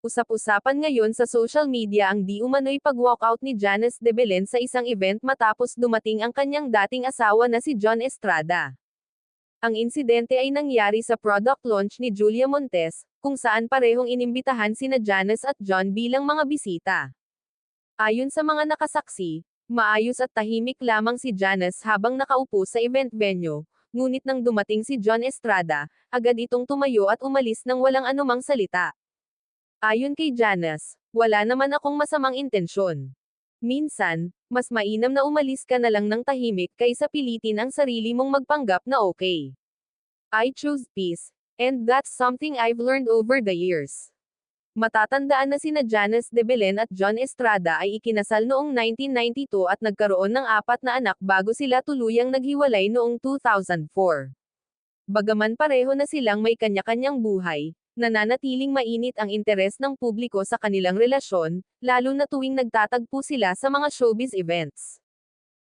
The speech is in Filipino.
Usap-usapan ngayon sa social media ang di umano'y pag-walkout ni Janice de Belen sa isang event matapos dumating ang kanyang dating asawa na si John Estrada. Ang insidente ay nangyari sa product launch ni Julia Montes, kung saan parehong inimbitahan sina Janice at John bilang mga bisita. Ayon sa mga nakasaksi, maayos at tahimik lamang si Janice habang nakaupo sa event venue, ngunit nang dumating si John Estrada, agad itong tumayo at umalis nang walang anumang salita. Ayon kay Janice, wala naman akong masamang intensyon. Minsan, mas mainam na umalis ka na lang ng tahimik kaysa pilitin ang sarili mong magpanggap na okay. I choose peace, and that's something I've learned over the years. Matatandaan na sina Janice de Belen at John Estrada ay ikinasal noong 1992 at nagkaroon ng apat na anak bago sila tuluyang naghiwalay noong 2004. Bagaman pareho na silang may kanya-kanyang buhay, nananatiling mainit ang interes ng publiko sa kanilang relasyon, lalo na tuwing nagtatagpo sila sa mga showbiz events.